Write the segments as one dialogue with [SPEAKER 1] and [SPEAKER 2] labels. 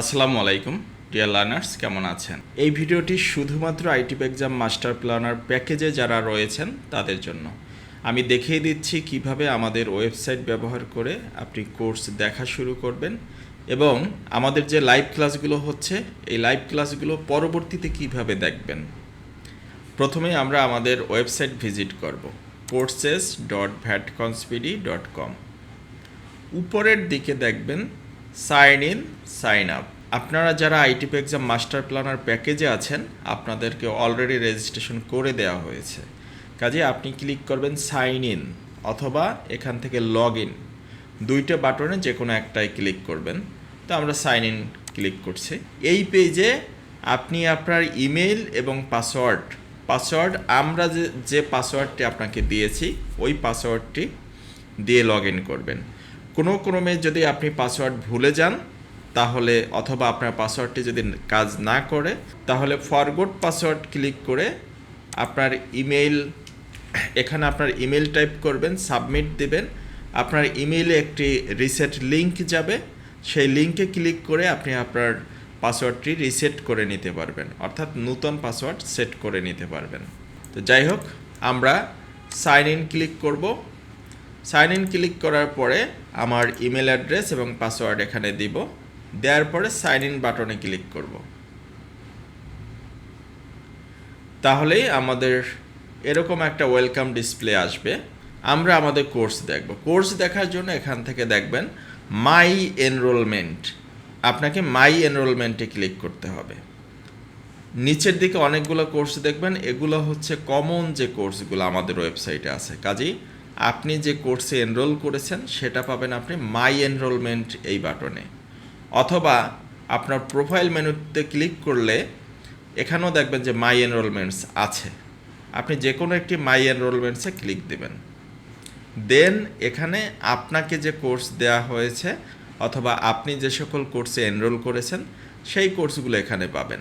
[SPEAKER 1] আসসালামু আলাইকুম, dear learners, কেমন আছেন? এই ভিডিওটি শুধুমাত্র আইটি এক্সাম মাস্টার প্ল্যানার প্যাকেজে যারা রয়েছেন, তাদের জন্য। আমি দেখিয়ে দিচ্ছি কীভাবে আমাদের ওয়েবসাইট ব্যবহার করে আপনি কোর্স দেখা শুরু করবেন এবং আমাদের যে লাইভ ক্লাসগুলো হচ্ছে, এই লাইভ ক্লাসগুলো পরবর্তীতে কীভাবে দেখবেন। প্রথমে আমরা আমাদের ওয়েবসাইট ভিজিট করব কোর্সেস ডট ভ্যাট কনস্পিডি ডট কম উপরের দিকে দেখবেন সাইন ইন, সাইন আপ। আপনারা যারা আইটিপি এক্সাম মাস্টার প্ল্যানার প্যাকেজে আছেন, আপনাদেরকে অলরেডি রেজিস্ট্রেশন করে দেওয়া হয়েছে। কাজে আপনি ক্লিক করবেন সাইন ইন অথবা এখান থেকে লগ ইন। দুইটা বাটনে যে কোনো একটাই ক্লিক করবেন। তো আমরা সাইন ইন ক্লিক করছি। এই পেজে আপনি আপনার ইমেল এবং পাসওয়ার্ড পাসওয়ার্ড আমরা যে যে পাসওয়ার্ডটি আপনাকে দিয়েছি, ওই পাসওয়ার্ডটি দিয়ে লগ ইন করবেন। কোনো ক্রমে যদি আপনি পাসওয়ার্ড ভুলে যান, তাহলে অথবা আপনার পাসওয়ার্ডটি যদি কাজ না করে, তাহলে ফরগোড পাসওয়ার্ড ক্লিক করে আপনার ইমেল এখানে আপনার ইমেল টাইপ করবেন সাবমিট দেবেন। আপনার ইমেইলে একটি রিসেট লিংক যাবে। সেই লিংকে ক্লিক করে আপনি আপনার পাসওয়ার্ডটি রিসেট করে নিতে পারবেন। অর্থাৎ নূতন পাসওয়ার্ড সেট করে নিতে পারবেন। তো যাই হোক, আমরা সাইন ইন ক্লিক করব। সাইন ইন ক্লিক করার পরে আমার ইমেল অ্যাড্রেস এবং পাসওয়ার্ড এখানে দিব। দেওয়ার পরে সাইন ইন বাটনে ক্লিক করব। তাহলেই আমাদের এরকম একটা ওয়েলকাম ডিসপ্লে আসবে। আমরা আমাদের কোর্স দেখব। কোর্স দেখার জন্য এখান থেকে দেখবেন মাই এনরোলমেন্ট আপনাকে মাই এনরোলমেন্টে ক্লিক করতে হবে। নিচের দিকে অনেকগুলো কোর্স দেখবেন, এগুলো হচ্ছে কমন যে কোর্সগুলো আমাদের ওয়েবসাইটে আছে। কাজেই আপনি যে কোর্সে এনরোল করেছেন, সেটা পাবেন আপনি মাই এনরোলমেন্ট এই বাটনে। অথবা আপনার প্রোফাইল মেনুতে ক্লিক করলে এখানেও দেখবেন যে মাই এনরোলমেন্টস আছে। আপনি যে কোনো একটি মাই এনরোলমেন্টসে ক্লিক দেবেন। দেন এখানে আপনাকে যে কোর্স দেওয়া হয়েছে, অথবা আপনি যে সকল কোর্সে এনরোল করেছেন, সেই কোর্সগুলো এখানে পাবেন।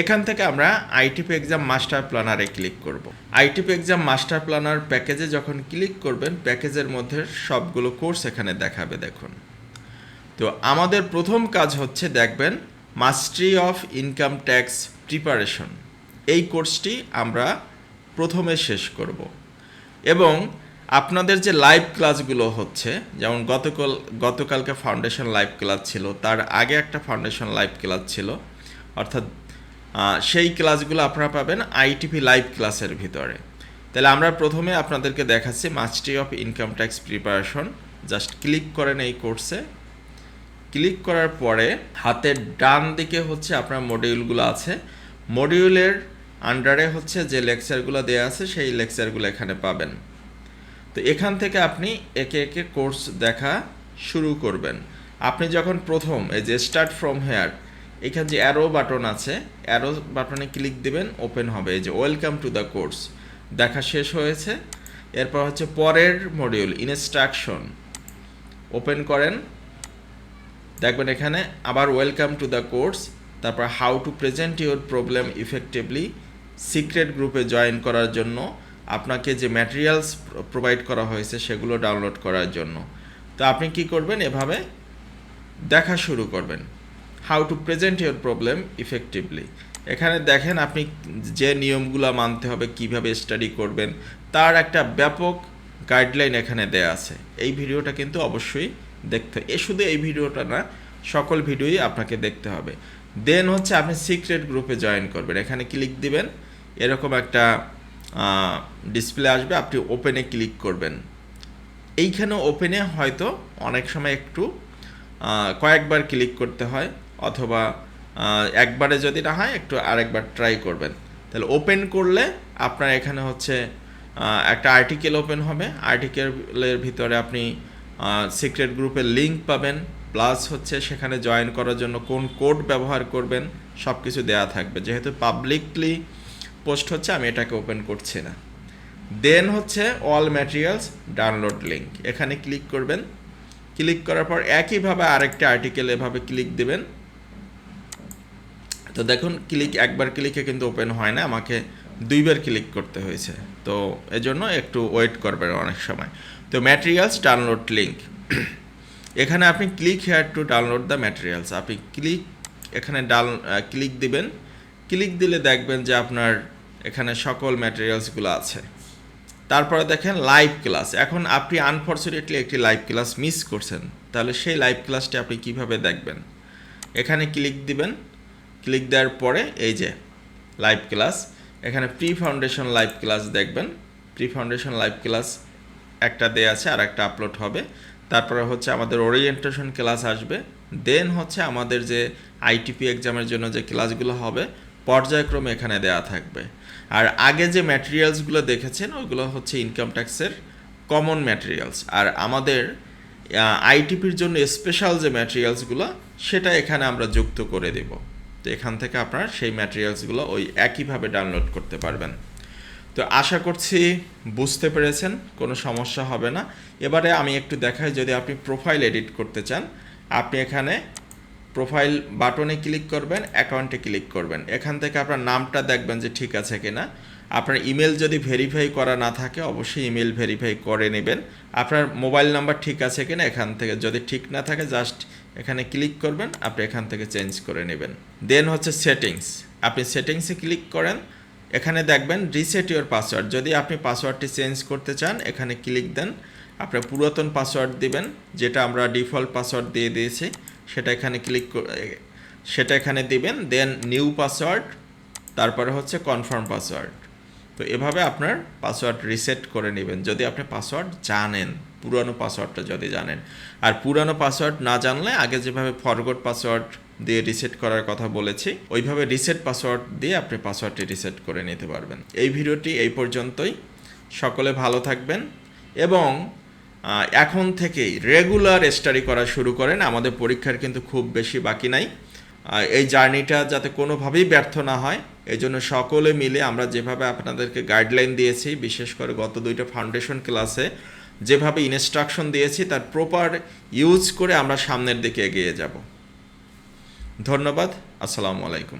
[SPEAKER 1] এখান থেকে আমরা আইটিপি এক্সাম মাস্টার প্ল্যানারে ক্লিক করব। আইটিপি এক্সাম মাস্টার প্ল্যানার প্যাকেজে যখন ক্লিক করবেন প্যাকেজের মধ্যে সবগুলো কোর্স এখানে দেখাবে, দেখুন। তো আমাদের প্রথম কাজ হচ্ছে দেখবেন mastery of income tax preparation এই কোর্সটি আমরা প্রথমে শেষ করব। এবং আপনাদের যে লাইভ ক্লাসগুলো হচ্ছে, যেমন গতকাল, গতকালকে ফাউন্ডেশন লাইভ ক্লাস ছিল, তার আগে একটা ফাউন্ডেশন লাইভ ক্লাস ছিল, অর্থাৎ সেই ক্লাসগুলো আপনারা পাবেন আইটিপি লাইভ ক্লাসের ভিতরে। তাহলে আমরা প্রথমে আপনাদেরকে দেখাচ্ছি mastery of income tax preparation just click করেন এই কোর্সে ক্লিক করার পরে হাতের ডান দিকে হচ্ছে আপনার মডিউলগুলো আছে। মডিউলের আন্ডারে হচ্ছে যে লেকচারগুলো দেওয়া আছে, সেই লেকচারগুলো এখানে পাবেন। তো এখান থেকে আপনি একে একে কোর্স দেখা শুরু করবেন। আপনি যখন প্রথম, এই যে স্টার্ট ফ্রম হেয়ার এখানে যে অ্যারো বাটন আছে অ্যারো বাটনে ক্লিক দেবেন ওপেন হবে। এই যে ওয়েলকাম টু দ্য কোর্স দেখা শেষ হয়েছে। এরপর হচ্ছে পরের মডিউল ইনস্ট্রাকশন ওপেন করেন। দেখবেন এখানে আবার ওয়েলকাম টু দ্য কোর্স তারপর how to present your problem effectively secret গ্রুপে জয়েন করার জন্য, আপনাকে যে ম্যাটেরিয়ালস প্রোভাইড করা হয়েছে সেগুলো ডাউনলোড করার জন্য। তো আপনি কি করবেন এভাবে? দেখা শুরু করবেন। How to present your problem effectively এখানে দেখেন আপনি যে নিয়মগুলো মানতে হবে, কীভাবে স্টাডি করবেন, তার একটা ব্যাপক গাইডলাইন এখানে দেয়া আছে। এই ভিডিওটা কিন্তু অবশ্যই দেখতে, এ শুধু এই ভিডিওটা না, সকল ভিডিওই আপনাকে দেখতে হবে। দেন হচ্ছে আপনি সিক্রেট গ্রুপে জয়েন করবেন। এখানে ক্লিক দিবেন, এরকম একটা ডিসপ্লে আসবে, আপনি ওপেনে ক্লিক করবেন। এইখানে ওপেনে হয়তো অনেক সময় একটু কয়েকবার ক্লিক করতে হয়। অথবা একবারে যদি না হয়, একটু আরেকবার ট্রাই করবেন। তাহলে ওপেন করলে আপনার এখানে হচ্ছে একটা আর্টিকেল ওপেন হবে। আর্টিকেলের ভিতরে আপনি সিক্রেট গ্রুপের লিঙ্ক পাবেন। প্লাস হচ্ছে সেখানে জয়েন করার জন্য কোন কোড ব্যবহার করবেন সব কিছু দেওয়া থাকবে। যেহেতু পাবলিকলি পোস্ট হচ্ছে, আমি এটাকে ওপেন করছি না। দেন হচ্ছে অল ম্যাটেরিয়ালস ডাউনলোড লিঙ্ক এখানে ক্লিক করবেন। ক্লিক করার পর একইভাবে আরেকটা আর্টিকেল এভাবে ক্লিক দেবেন। তো দেখুন ক্লিক একবার ক্লিকে কিন্তু ওপেন হয় না, আমাকে দুইবার ক্লিক করতে হয়েছে। তো এজন্য একটু ওয়েট করবেন অনেক সময়। তো ম্যাটেরিয়ালস ডাউনলোড লিঙ্ক এখানে আপনি click here to download the materials আপনি ক্লিক এখানে ডাউন ক্লিক দিবেন। ক্লিক দিলে দেখবেন যে আপনার এখানে সকল ম্যাটেরিয়ালসগুলো আছে। তারপরে দেখেন লাইভ ক্লাস এখন আপনি আনফর্চুনেটলি একটি লাইভ ক্লাস মিস করছেন। তাহলে সেই লাইভ ক্লাসটি আপনি কীভাবে দেখবেন? এখানে ক্লিক দিবেন। ক্লিক দেওয়ার পরে এই যে লাইভ ক্লাস, এখানে প্রি ফাউন্ডেশন লাইভ ক্লাস দেখবেন। প্রি ফাউন্ডেশন লাইভ ক্লাস একটা দেয়া আছে আর একটা আপলোড হবে। তারপরে হচ্ছে আমাদের ওরিয়েন্টেশন ক্লাস আসবে। দেন হচ্ছে আমাদের যে আইটিপি এক্সামের জন্য যে ক্লাসগুলো হবে, পর্যায়ক্রমে এখানে দেয়া থাকবে। আর আগে যে ম্যাটেরিয়ালসগুলো দেখেছেন ওইগুলো হচ্ছে ইনকাম ট্যাক্সের কমন ম্যাটেরিয়ালস আর আমাদের আইটিপির জন্য স্পেশাল যে ম্যাটেরিয়ালসগুলো সেটা এখানে আমরা যুক্ত করে দেব। তো এখান থেকে আপনার সেই ম্যাটেরিয়ালসগুলো ওই একইভাবে ডাউনলোড করতে পারবেন। তো আশা করছি বুঝতে পেরেছেন, কোনো সমস্যা হবে না। এবারে আমি একটু দেখাই, যদি আপনি প্রোফাইল এডিট করতে চান, আপনি এখানে প্রোফাইল বাটনে ক্লিক করবেন অ্যাকাউন্টে ক্লিক করবেন। এখান থেকে আপনার নামটা দেখবেন যে ঠিক আছে কিনা। আপনার ইমেল যদি ভেরিফাই করা না থাকে, অবশ্যই ইমেল ভেরিফাই করে নেবেন। আপনার মোবাইল নাম্বার ঠিক আছে কিনা এখান থেকে। যদি ঠিক না থাকে জাস্ট এখানে ক্লিক করবেন, আপনি এখান থেকে চেঞ্জ করে নেবেন। দেন হচ্ছে সেটিংস আপনি সেটিংসে ক্লিক করেন, এখানে দেখবেন রিসেট ইউর পাসওয়ার্ড যদি আপনি পাসওয়ার্ডটি চেঞ্জ করতে চান, এখানে ক্লিক দেন আপনার পুরাতন পাসওয়ার্ড দিবেন, যেটা আমরা ডিফল্ট পাসওয়ার্ড দিয়ে দিয়েছি, সেটা এখানে ক্লিক সেটা এখানে দিবেন দেন নিউ পাসওয়ার্ড তারপরে হচ্ছে কনফার্ম পাসওয়ার্ড তো এভাবে আপনার পাসওয়ার্ড রিসেট করে নেবেন, যদি আপনি পাসওয়ার্ড জানেন। পুরানো পাসওয়ার্ডটা যদি জানেন। আর পুরানো পাসওয়ার্ড না জানলে আগে যেভাবে ফরগট পাসওয়ার্ড দিয়ে রিসেট করার কথা বলেছি, ওইভাবে রিসেট পাসওয়ার্ড দিয়ে আপনি পাসওয়ার্ডটি রিসেট করে নিতে পারবেন। এই ভিডিওটি এই পর্যন্তই। সকলে ভালো থাকবেন এবং এখন থেকেই রেগুলার স্টাডি করা শুরু করেন। আমাদের পরীক্ষার কিন্তু খুব বেশি বাকি নাই। এই জার্নিটা যাতে কোনোভাবেই ব্যর্থ না হয়, এই জন্য সকলে মিলে আমরা যেভাবে আপনাদেরকে গাইডলাইন দিয়েছি, বিশেষ করে গত দুইটা ফাউন্ডেশন ক্লাসে যেভাবে ইনস্ট্রাকশন দিয়েছি, তার প্রপার ইউজ করে আমরা সামনের দিকে এগিয়ে যাব। ধন্যবাদ, আসসালামু আলাইকুম।